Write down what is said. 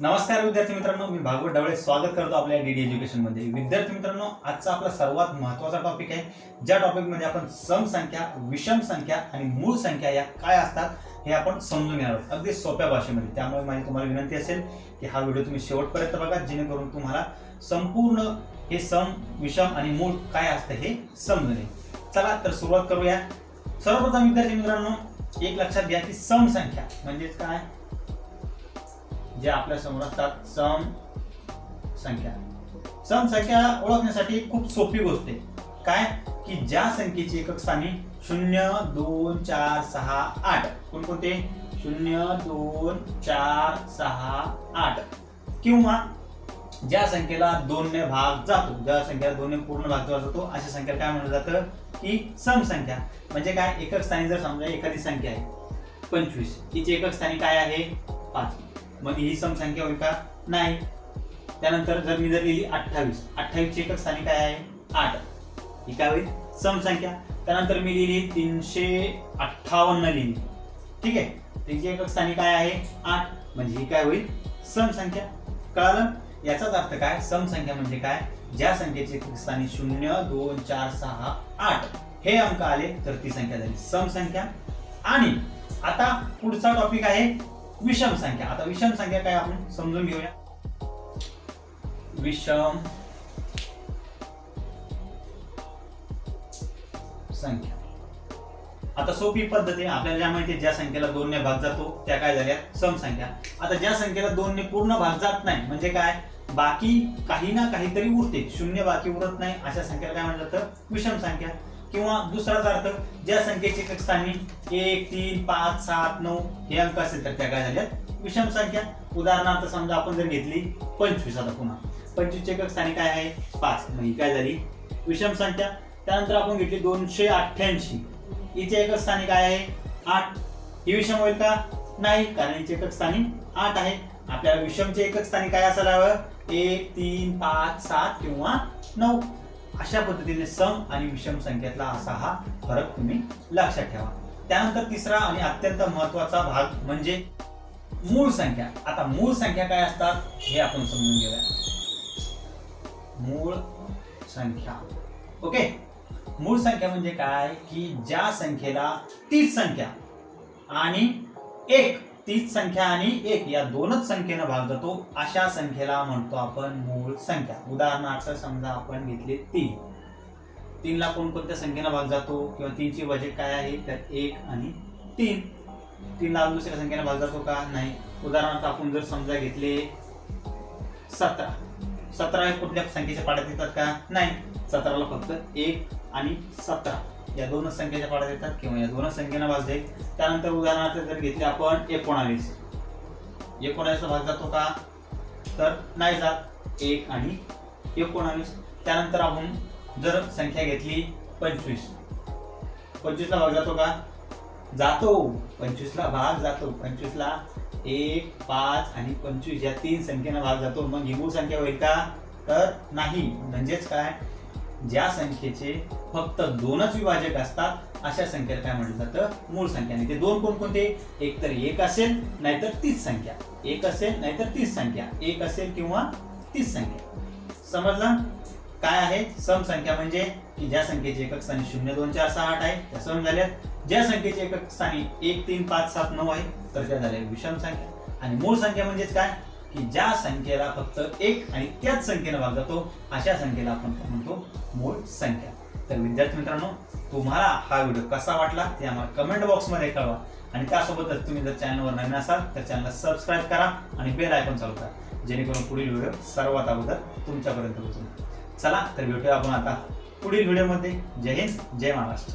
नमस्कार विद्यार्थी मित्रांनो मी भागवत ढवळे स्वागत करतो आपल्या डीडी एज्युकेशनमध्ये. विद्यार्थी मित्रांनो आजचा आपला सर्वात महत्त्वाचा टॉपिक आहे. ज्या टॉपिकमध्ये आपण सम संख्या विषम संख्या आणि मूळ संख्या या काय असतात हे आपण समजून घेणार आहोत. अगदी सोप्या भाषेमध्ये. त्यामुळे माझी तुम्हाला विनंती असेल की हा व्हिडिओ तुम्ही शेवटपर्यंत बघा जेणेकरून तुम्हाला संपूर्ण हे सम विषम आणि मूळ काय असतं हे समजून येईल. चला तर सुरुवात करूया. सर्वप्रथम विद्यार्थी मित्रांनो एक लक्षात घ्या की सम संख्या म्हणजेच काय? जे आपल्यासमोर असतात सम संख्या. सम संख्या ओळखण्यासाठी खूप सोपी गोष्ट आहे. काय? की ज्या संख्येची एकक स्थानी शून्य दोन चार सहा आठ. कोणकोणते? शून्य दोन चार सहा आठ. किंवा ज्या संख्येला दोनने भाग जातो ज्या संख्येला दोनने पूर्ण भाग जातो अशा संख्येला काय म्हणलं जातं? की सम संख्या. म्हणजे काय? एकक स्थानी जर समजा एखादी संख्या आहे पंचवीस. तिची एकक स्थानी काय आहे? पाच. मग ही समसंख्या होईल का? नाही. त्यानंतर जर मी जर लिहिली अठ्ठावीस. अठ्ठावीसची एकक स्थानी काय आहे? आठ. ही काय होईल? समसंख्या त्यानंतर मी लिहिली तीनशे अठ्ठावन्न लिहिली. ठीक आहे? त्याची एकक स्थानी काय आहे? आठ. म्हणजे ही काय होईल? समसंख्या कळालं? याचाच अर्थ काय? समसंख्या म्हणजे काय? ज्या संख्येचे स्थानी शून्य दोन चार सहा आठ. हे अंक आले तर ती संख्या झाली समसंख्या आणि आता पुढचा टॉपिक आहे विषम संख्या. आता विषम संख्या काय आपण समजून घेऊया. विषम संख्या. आता सोपी पद्धत आहे. आपल्याला ज्या माहिती ज्या संख्येला दोनने भाग जातो त्या काय झाल्या? सम संख्या. आता ज्या संख्येला दोनने पूर्ण भाग जात नाही म्हणजे काय? बाकी काही ना काहीतरी उरते. शून्य बाकी उरत नाही. अशा संख्येला काय म्हणलं तर? विषम संख्या. किंवा दुसराच अर्थ ज्या संख्येची एकक स्थानी एक तीन पाच सात नऊ हे अंक असेल तर त्या काय झाल्या विषम संख्या. उदाहरणार्थ समजा आपण जर घेतली पंचवीस आता पुन्हा. पंचवीसचे एकक स्थानी काय आहे? पाच. मग ही काय झाली? विषम संख्या. त्यानंतर आपण घेतली दोनशे अठ्ठ्याऐंशी. हिचे एकक स्थानी काय आहे? आठ. ही विषम होईल का? नाही कारण हिचे एकक स्थानी आठ आहे. आपल्याला विषमचे एकक स्थानी काय असायला हवं? एक तीन पाच सात किंवा नऊ. अशा पद्धतीने सम आणि विषम संख्येतला असा हा फरक तुम्ही लक्षात ठेवा. त्यानंतर तिसरा आणि अत्यंत महत्त्वाचा भाग म्हणजे मूळ संख्या. आता मूळ संख्या काय असतात? हे आपण समजून घेऊया. मूळ संख्या. ओके? मूळ संख्या म्हणजे काय? की ज्या संख्येला तीच संख्या आणि एक तीच संख्या आणि एक या दोनच संख्येनं भाग जातो. अशा संख्येला म्हणतो आपण मूळ संख्या. उदाहरणार्थ समजा आपण घेतले तीन. तीनला कोणकोणत्या संख्येनं भाग जातो? किंवा तीनची बजेट काय आहे? तर एक आणि तीन. तीनला दुसऱ्या संख्येनं भाग जातो का? नाही. उदाहरणार्थ आपण जर समजा घेतले सतरा. सतरा कुठल्या संख्येच्या पाड्यात येतात का? नाही. सतराला फक्त एक आणि सतरा. या दोनच संख्येच्या पाड्या येतात किंवा या दोनच संख्येनं भाग जाईल त्यानंतर उदाहरणार्थ जर घेतले आपण एकोणावीस. एकोणावीसचा भाग जातो का? तर नाही जात. एक आणि एकोणावीस. त्यानंतर आपण जर संख्या घेतली पंचवीस. पंचवीसला भाग जातो का? जातो. पंचवीसला भाग जातो. पंचवीसला एक पाच आणि पंचवीस या तीन संख्येनं भाग जातो. मग ही मूळ संख्या होईल का? तर नाही. म्हणजेच काय? ज्या संख्येचे फक्त दोनच विभाजक असतात अशा संख्येला काय म्हटलं जातं? मूळ संख्या. आणि ते दोन कोणकोणते एक तर एक असेल नाहीतर तीच संख्या. एक असेल नाहीतर तीच संख्या. एक असेल किंवा तीच संख्या. समजलं? काय आहे? सम संख्या म्हणजे की ज्या संख्येचे एकक स्थानी शून्य दोन चार सहा आठ आहे त्या सम झाल्या ज्या संख्येचे एकक स्थानी एक तीन पाच सात नऊ आहे तर त्या झाल्या विषम संख्या. आणि मूळ संख्या म्हणजेच काय? की ज्या संख्येला फक्त एक आणि त्याच संख्येनं भाग जातो अशा संख्येला आपण म्हणतो? मूळ संख्या. तर विद्यार्थी मित्रांनो तुम्हाला हा व्हिडिओ कसा वाटला ते आम्हाला कमेंट बॉक्समध्ये कळवा. आणि त्यासोबतच तुम्ही जर चॅनलवर नवीन असाल तर चॅनलला सबस्क्राईब करा आणि बेल आयकॉन चालू करा. जेणेकरून पुढील व्हिडिओ सर्वात अगोदर तुमच्यापर्यंत पोहोचून चला तर भेटूया आपण आता पुढील व्हिडिओमध्ये. जय हिंद जय महाराष्ट्र.